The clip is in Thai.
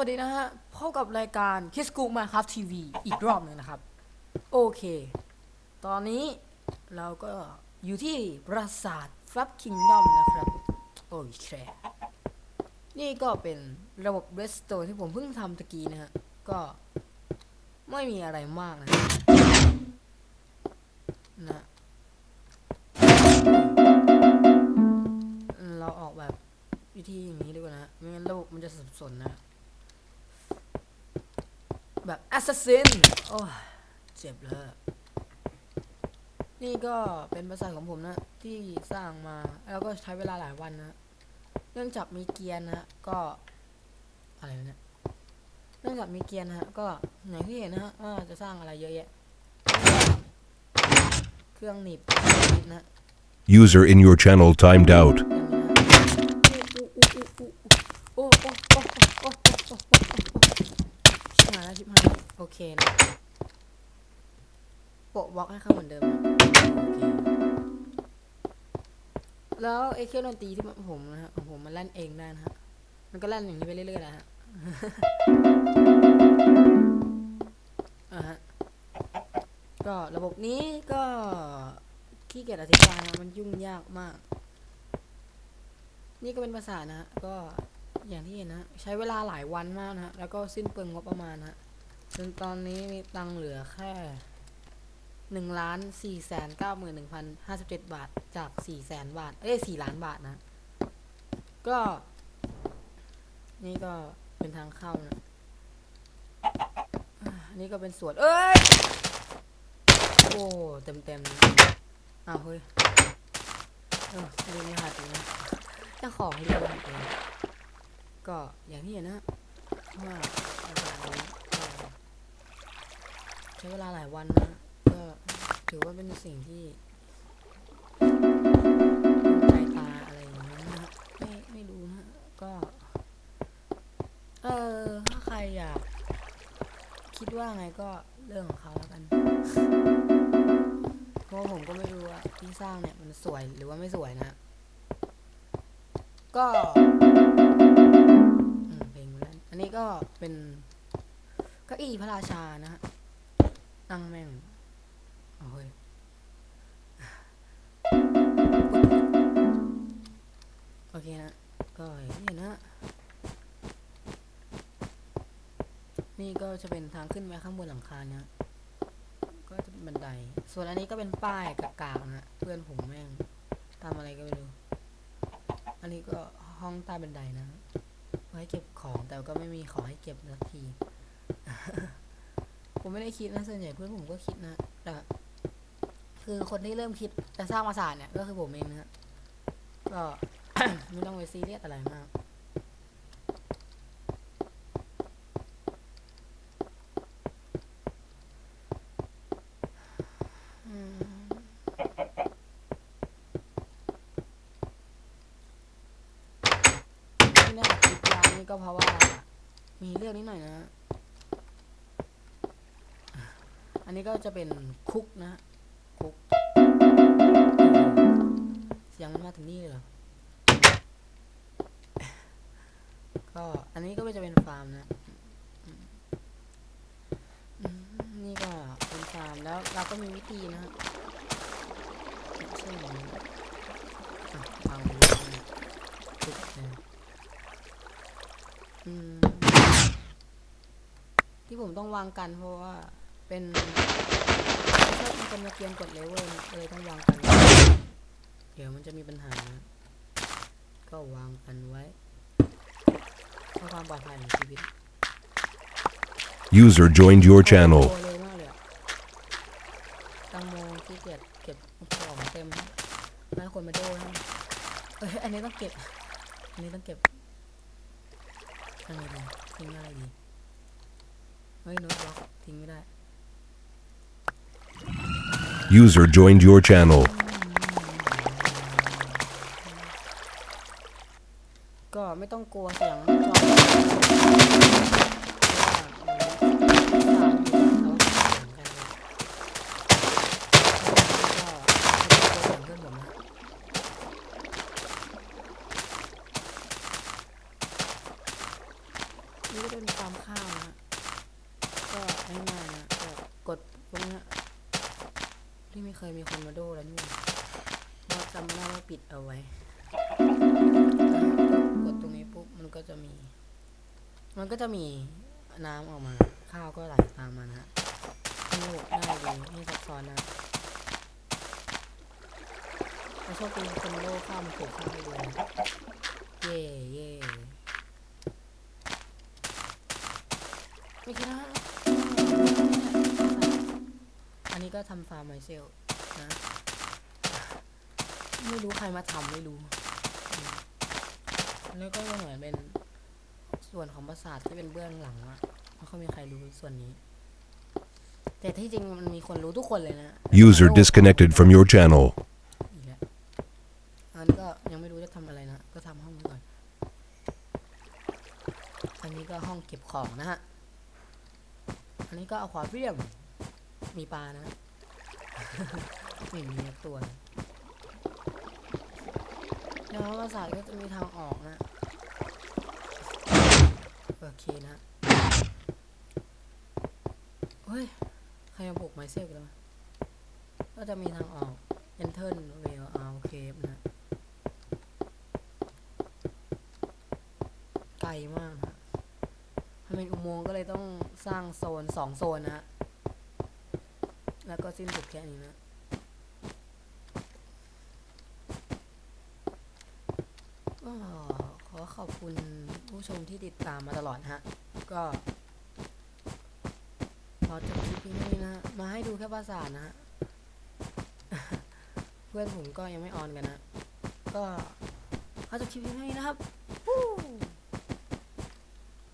วัสดีนะฮะพบกับรายการคิสกูมาครับทีวีอีกรอบหนึ่งนะครับ โอเค ตอนนี้เราก็อยู่ที่ปราสาทฟับคิงดอมนะครับ โอ้ยแคนี่ก็เป็นระบบเรสโตที่ผมเพิ่งทำตะกี้นะฮะ ก็ไม่มีอะไรมากนะนะเราออกแบบวิธีอย่างนี้ดีกว่านะไม่งั้นระบบมันจะสับสนนะ แบบ assassin โอ้เจ็บเลย นี่ก็เป็นภาษาของผมนะ ที่สร้างมาแล้วก็ใช้เวลาหลายวันนะ เนื่องจากมีเกียร์นะก็อะไรเนี่ยเนื่องจากมีเกียร์นะฮะก็อย่างที่เห็นนะฮะว่าจะสร้างอะไรเยอะแยะ เครื่องหนีบนะ User in your channel timed out. เคนะโปะบล็อกให้เข้าเหมือนเดิมนะโอเคแล้วไอ้เครื่องดนตรีที่ผมนะฮะของผมมันเล่นเองได้นะฮะมันก็เล่นอย่างนี้ไปเรื่อยๆนะฮะอ่าฮะก็ระบบนี้ก็ขี้เกียจอธิบายนะมันยุ่งยากมาก นี่ก็เป็นภาษานะฮะก็อย่างที่เห็นนะ ใช้เวลาหลายวันมากนะฮะ แล้วก็สิ้นเปลืองงบประมาณนะฮะ จนตอนนี้มีตังเหลือแค่หนึ่งล้านสี่แสนเก้าหมื่นหนึ่งพันห้าสิบเจ็ดบาทจากสี่แสนบาท เอ้ยสี่ล้านบาทนะ ก็ นี่ก็เป็นทางเข้านะนี่ก็เป็นสวน เอ้ย โอ้ เต็มเต็มอ้าวเฮ้ย เออลืมรหัสเลยนะเจ้าของเรียนมาเองก็อย่างที่เห็นนะว่าอาจารย์นี้ก็ใช้เวลาหลายวันนะ ก็ถือว่าเป็นสิ่งที่ใจตาอะไรอย่างนี้นะฮะไม่ไม่รู้นะก็ เออถ้าใครอยาก คิดว่าไงก็เรื่องของเขาแล้วกันเพราะผมก็ไม่รู้ว่าที่สร้างเนี่ยมันสวยหรือว่าไม่สวยนะ ก็เพลงนนั้นอันนี้ก็เป็นเก้าอี้พระราชานะฮะ นั่งแม่งเอาเฮ้ยโอเคนะ ก็อย่างนี่นะ นี่ก็จะเป็นทางขึ้นไปข้างบนหลังคาเนี่ยก็จะเป็นบันได ส่วนอันนี้ก็เป็นป้ายกากๆนะฮะเพื่อนผมแม่งทำอะไรก็ไม่รู้ อันนี้ก็ห้องใต้บันไดนะ ไว้เก็บของแต่ก็ไม่มีของให้เก็บสักที ผมไม่ได้คิดนะส่วนใหญ่เพื่อนผมก็คิดนะแต่คือคนที่เริ่มคิดจะสร้างปราสาทเนี่ยก็คือผมเองนะก็ไม่ต้องไปซีเรียสอะไรมากอืมที่แม่คลิปร้านนี่ก็เพราะว่า มีเรื่องนิดหน่อยนะ อันนี้ก็จะเป็นคุกนะคุกเสียงมันมาถึงนี่เลยเหรอ ก็อันนี้ก็จะเป็นฟาร์มนะนี่ก็เป็นฟาร์มแล้วเราก็มีวิธีนะฮะเช่นอย่างนี้อะวางไว้นะคุกนะที่ผมต้องวางกันเพราะว่า เป็นไม่ชอบมีคนมาเกียนกดเลเวลนะก็เลยต้องวางกันเดี๋ยวมันจะมีปัญหานะก็วางกันไว้เพื่อความปลอดภัยของชีวิต User joined your channel. โตเร็วมากเลยอะตังโมที่เกียจเก็บของเต็มไม่ให้คนมาโดนนะเอ้ยอันนี้ต้องเก็บ อันนี้ต้องเก็บอะไรดีทิ้งอะไรดี เฮ้ยโน้ตบล็อกทิ้งไม่ได้ User joined your channel. นี่ก็เป็นความข้าวนะ ก็ง่ายๆนะก็กดตรงนี้ นี้ยที่ไม่เคยมีคนมาโดแล้วนี่เราจำได้ว่าปิดเอาไว้ กดตรงนี้ปุ๊บมันก็จะมี มันก็จะมีน้ำออกมา ข้าวก็ไหลตามมานะฮะนุกน่าดีไม่ซับซ้อนนะถ้าชอบเป็นคนโลกข้าวมันปลูกข้าวให้ดูเย่เย่ไม่คิดนะ ก็ทำฟาร์มไมเซลนะไม่รู้ใครมาทำไม่รู้ แล้วก็เหมือนเป็นส่วนของปราสาทที่เป็นเบื้องหลังอะไม่ค่อยมีใครรู้ส่วนนี้ แต่ที่จริงมันมีคนรู้ทุกคนเลยนะ User disconnected from your channel. อีกแล้วอันนี้ก็ยังไม่รู้จะทำอะไรนะ ก็ทำห้องนี้ก่อน อันนี้ก็ห้องเก็บของนะฮะ อันนี้ก็เอาควาเรียม มีปลานะ ไม่มีตัวนะแล้วปราสาทก็จะมีทางออกนะโอเคนะเฮ้ย ใครมาปลุกไมเซลกันวะก็จะมีทางออก enter wheel out cave นะไกลมากนะถ้าเป็นอุโมงค์ก็เลยต้องสร้างโซนสองโซนนะฮะ ก็สิ้นสุดแค่นี้นะก็ขอขอบคุณผู้ชมที่ติดตามมาตลอดฮะ ก็พอจบคลิปนี้นะ มาให้ดูแค่ภาษานะ เพื่อนผมก็ยังไม่ออนกันนะ ก็ขอจบคลิปนี้นะครับ Woo!